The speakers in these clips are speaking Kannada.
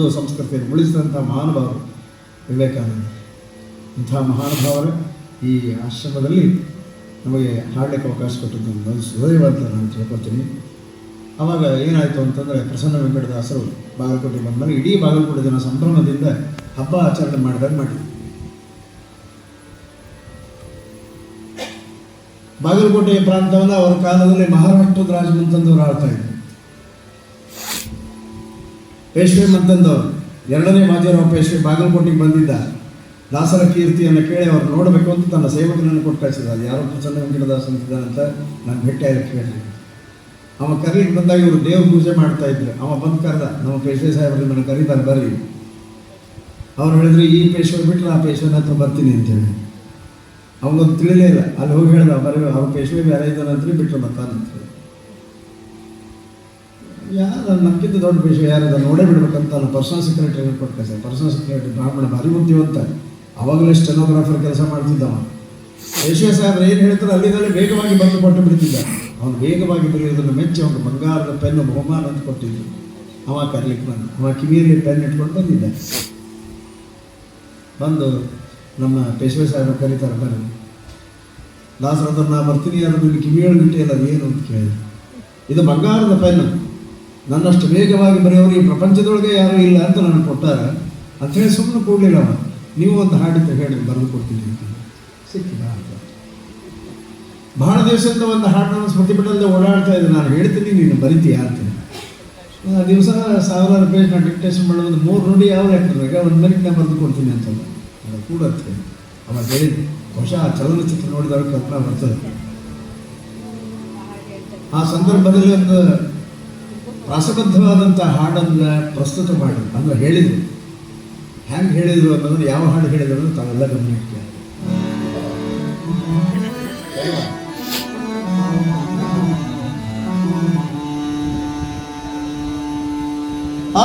ಹಿಂದೂ ಸಂಸ್ಕೃತಿಯನ್ನು ಉಳಿಸಿದಂಥ ಮಹಾನುಭಾವರು ವಿವೇಕಾನಂದ. ಇಂಥ ಮಹಾನುಭಾವರ ಈ ಆಶ್ರಮದಲ್ಲಿ ನಮಗೆ ಹಾಡಲಿಕ್ಕೆ ಅವಕಾಶ ಕೊಟ್ಟಿದ್ದು ಒಂದು ಸುದೈವ ಅಂತ ನಾನು ತಿಳ್ಕೊತೀನಿ ಆವಾಗ ಏನಾಯಿತು ಅಂತಂದರೆ ಪ್ರಸನ್ನ ವೆಂಕಟದಾಸರು ಬಾಗಲಕೋಟೆ ಬಂದಾಗ ಇಡೀ ಬಾಗಲಕೋಟೆ ಜನ ಸಂಭ್ರಮದಿಂದ ಹಬ್ಬ ಆಚರಣೆ ಮಾಡಿದಾಗ ಮಾಡಿ ಬಾಗಲಕೋಟೆ ಪ್ರಾಂತವನ್ನು ಅವರ ಕಾಲದಲ್ಲಿ ಮಹಾರಾಷ್ಟ್ರದ ರಾಜಮಂತಂದವರು ಆಳ್ತಾ ಇದ್ರು. ಪೇಶ್ವೆ ಮತ್ತಂದು ಎರಡನೇ ಮಾಜರಾವ್ ಪೇಶ್ವೆ ಬಾಗಲಕೋಟೆಗೆ ಬಂದಿದ್ದ. ದಾಸರ ಕೀರ್ತಿಯನ್ನು ಕೇಳಿ ಅವ್ರು ನೋಡಬೇಕು ಅಂತ ತನ್ನ ಸೇವಕನನ್ನು ಕೊಟ್ಟು ಕಳಿಸಿದ ಅದು ಯಾರೋ ಪ್ರಸನ್ನ ವೆಂಕಟದಾಸ್ ಅಂತಿದ್ದಾನಂತ ನಾನು ಭೇಟಿಯಾಗಿ ಕೇಳಿ ಅವ ಕರೀಲಿಕ್ಕೆ ಬಂದಾಗ ಇವರು ದೇವ್ರ ಪೂಜೆ ಮಾಡ್ತಾ ಇದ್ರು. ಅವ ಬಂದು ಕರೆದ, ನಮ್ಮ ಪೇಶ್ವೆ ಸಾಹೇಬರು ನನ್ನ ಕರೀತಾರೆ, ಬರ್ರಿ. ಅವ್ರು ಹೇಳಿದ್ರು, ಈ ಪೇಶ್ವೆ ಬಿಟ್ಟರೆ ಆ ಪೇಶ್ವೆನ ಹತ್ರ ಬರ್ತೀನಿ ಅಂತೇಳಿ. ಅವನೊಂದು ತಿಳಿಲೇ ಇಲ್ಲ. ಅಲ್ಲಿ ಹೋಗಿ ಹೇಳ್ದ, ಬರೀ ಅವ್ರ ಪೇಶ್ವೆ ಬೇರೆ ಇದ್ದಾನಂತ್ರಿ ಬಿಟ್ಟರೆ ಬರ್ತಾನಂತ ಯಾರು ನಮಗಿಂತ ದೊಡ್ಡ ವಿಷಯ ಯಾರು ಅದನ್ನು ನೋಡೇ ಬಿಡ್ಬೇಕಂತ ನಾನು ಪರ್ಸನಲ್ ಸೆಕ್ರೆಟರಿ ಕೊಟ್ಟು ಸರ್. ಪರ್ಸನಲ್ ಸೆಕ್ರೆಟರಿ ಬ್ರಾಹ್ಮಣ ಭಾರಿ ಬುದ್ಧಿವಂತ ಅವಾಗಲೇ ಸ್ಟೆನೋಗ್ರಾಫರ್ ಕೆಲಸ ಮಾಡ್ತಿದ್ದವ. ಯಶವ ಸಾಹೇಬ್ರು ಏನು ಹೇಳ್ತಾರೆ ಅಲ್ಲಿಂದಲೇ ವೇಗವಾಗಿ ಬಂದು ಕೊಟ್ಟು ಬಿಡ್ತಿದ್ದ. ಅವನು ವೇಗವಾಗಿ ಬರೆಯೋದನ್ನು ಮೆಚ್ಚಿ ಅವನು ಬಂಗಾರದ ಪೆನ್ನು ಬಹುಮಾನ ಅಂತ ಕೊಟ್ಟಿದ್ದು ಅವ ಕರ್ಲಿಕ್ಕೆ ಬಂದ. ಅವ ಕಿವಿಯಲ್ಲಿ ಪೆನ್ ಇಟ್ಕೊಂಡು ಬಂದಿದ್ದ. ಬಂದು ನಮ್ಮ ಪೇಶ್ವೆ ಸಾಹೇಬ್ರು ಕರೀತಾರೆ ಬರ್ರಿ ದಾಸರತ್ರ ನಾ ಬರ್ತೀನಿ ಇಲ್ಲಿ ಕಿವಿಯೊಳಗಿಟ್ಟಿಯಲ್ಲ ಅದು ಏನು ಅಂತ ಕೇಳಿದೆ ಇದು ಬಂಗಾರದ ಪೆನ್ನು. ನನ್ನಷ್ಟು ವೇಗವಾಗಿ ಬರೆಯೋರು ಈ ಪ್ರಪಂಚದೊಳಗೆ ಯಾರೂ ಇಲ್ಲ ಅಂತ ನನಗೆ ಕೊಟ್ಟಾರೆ ಅಂಥೇಳಿ ಸುಮ್ಮನೆ ಕೊಡಲಿಲ್ಲ ಅವ ನೀವು ಒಂದು ಹಾಡಿ ಹೇಳಿ ಬರೆದು ಕೊಡ್ತೀನಿ ಅಂತ. ಸಿಕ್ಕಿಲ್ಲ ಅಂತ ಬಹಳ ದಿವಸದಿಂದ ಒಂದು ಹಾಡನ್ನು ಸ್ಮೃತಿ ಪಟಲದ ಓಡಾಡ್ತಾ ಇದ್ದೆ. ನಾನು ಹೇಳ್ತೀನಿ, ನೀನು ಬರಿತೀಯ ಅಂತ. ಆ ದಿವಸ ಸಾವಿರಾರು ಪೇಜ್ ನಾನು ಡಿಕ್ಟೇಷನ್ ಮಾಡೋದು ಒಂದು ಮೂರು ನೋಡಿ ಯಾವ ಲೆಕ್ಕ ಒಂದು ಮಿನಿಟ್ ನಾನು ಬರೆದು ಕೊಡ್ತೀನಿ ಅಂತ. ಅದು ಕೂಡ. ಅವಾಗ ಹೇಳಿದ್ದೆ ಬಹುಶಃ ಆ ಚಲನಚಿತ್ರ ನೋಡಿದಾಗ ಕಲ್ಪನಾ ಬರ್ತದೆ. ಆ ಸಂದರ್ಭದಲ್ಲಿ ಒಂದು ರಾಸಬದ್ಧವಾದಂಥ ಹಾಡನ್ನು ಪ್ರಸ್ತುತ ಮಾಡಿ ಅಂದ್ರೆ ಹೇಳಿದರು ಹೆಂಗೆ ಹೇಳಿದರು ಅನ್ನೋದನ್ನು ಯಾವ ಹಾಡು ಹೇಳಿದ್ರು ಅಂತ ತಾವೆಲ್ಲ ಗಮನಿಸ್ತೀವಿ ಆ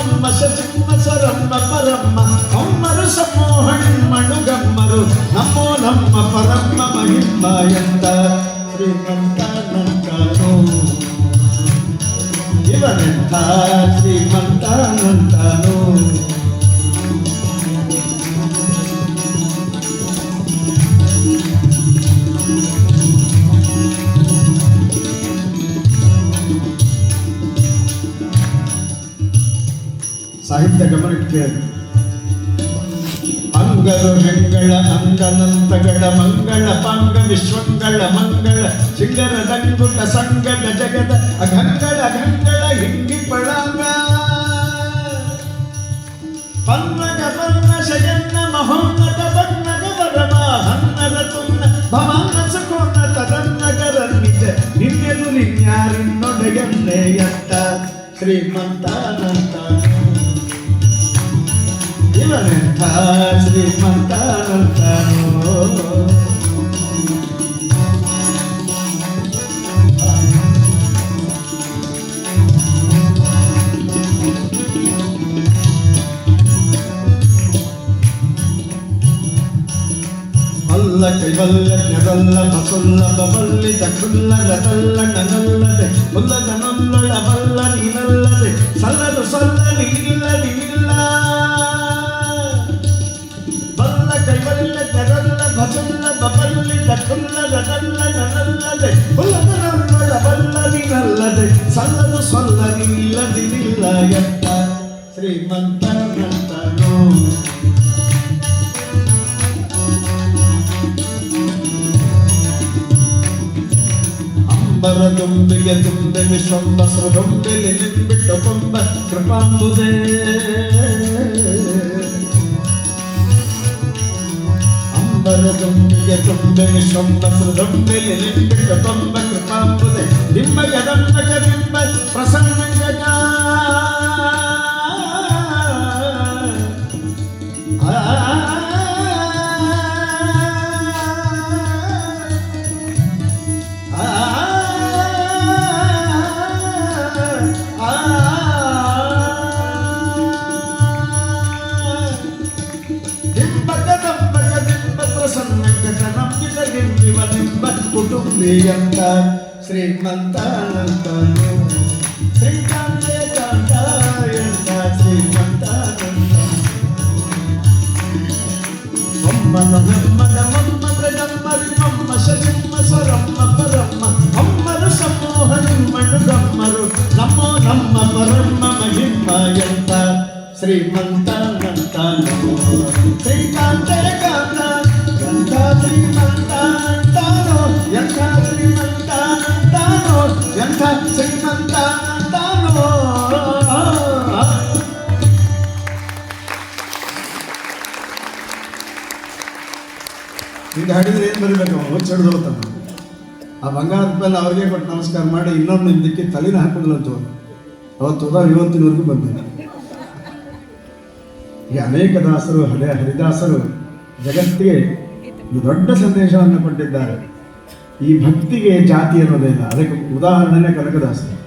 చిమ్మమ్మ సచిమ్మ సరమ్మ పరమ్మ. అమ్మరు సమోహణిమ్మణుగమ్మరు నమో నమ్మ పరమ్మ మహిమ్మయంత. శ్రీమంతానంతను ఇవనంత శ్రీమంతానంతను ಸಾಹಿತ್ಯ ಗಮನಕ್ಕೆ ಅಂಗರು ಹೆಂಗಳ ಅಂಗನಂತಗಳ ಮಂಗಳ ಪಾಂಗ ವಿಶ್ವಂಗಳ ಮಂಗಳ ಶಿಂಗರ ದಂಗುಟ ಸಂಗಡ ಜಗದ ಅಘಂಗಳ ಅಘಂಗಳ ಹಿಂಗಿ ಪಳಂಗ. ಪನ್ನಗ ಪನ್ನ ಶಯನ್ನ ಮಹೋನ್ನತ ಪನ್ನಗ ವರಮ ಹನ್ನದ ತುನ್ನ ಭವಾನಸ ಕೋನ ತದನ್ನಗರ ನಿಜ ನಿನ್ನೆದು ನಿನ್ಯಾರಿನ್ನೊಡೆಯನ್ನೇ ಎತ್ತ கைவல்ல நெதல்ல மசொல்ல பவல்லி தக்குல்ல ரதல்ல நனல்லது முல்ல தனல்ல அவல்ல நினல்லது சல்லது சொல்ல நில்லது நல்லது நல்லது நல்லது உள்ளது நல்ல வல்லதி நல்லது சல்லது சொல்லது இல்லது இல்லையப்ப ஸ்ரீமந்த நந்தனோ ಅಂಬರದೊಂದಿಗೆ ತುಂಬಿಗೆ ಸೊಂಬಸರದೊಂದಿಗೆ ನಿಂಬಿಟ್ಟು ಕೊಂಬ ಕೃಪಾಂಬುದೇ ಅಂಬರದೊಂದು ثم شم نصر ذنب للبك ضمك قام بذنب لما يدمك ذنب رسمت శ్రీయంత శ్రీమంతానంతను శ్రీకాంతే కాంతాయంత శ్రీమంతానంతను మమ్మద మమ్మద మమ్మద ಹಿಂಗೆ ಹಾಡಿದ್ರೆ ಏನು ಬರಬೇಕು ಚಡ್ದು ಹೋಗ್ತಾನೆ ಆ ಬಂಗಾರದ ಮೇಲೆ ಅವ್ರಿಗೆ ಕೊಟ್ಟು ನಮಸ್ಕಾರ ಮಾಡಿ ಇನ್ನೊಂದು ಇದಕ್ಕೆ ತಲೆನ ಹಾಕಿದ್ರು ಅಂತ ಅವತ್ತು ಹೋದ ಇವತ್ತಿನವರೆಗೂ ಬಂದಿಲ್ಲ ಈ ಅನೇಕ ದಾಸರು, ಹಳೆ ಹರಿದಾಸರು, ಜಗತ್ತಿಗೆ ದೊಡ್ಡ ಸಂದೇಶವನ್ನು ಕೊಟ್ಟಿದ್ದಾರೆ. ಈ ಭಕ್ತಿಗೆ ಜಾತಿ ಅನ್ನೋದೇ ಇಲ್ಲ. ಅದಕ್ಕೆ ಉದಾಹರಣೆನೇ ಕನಕದಾಸರು.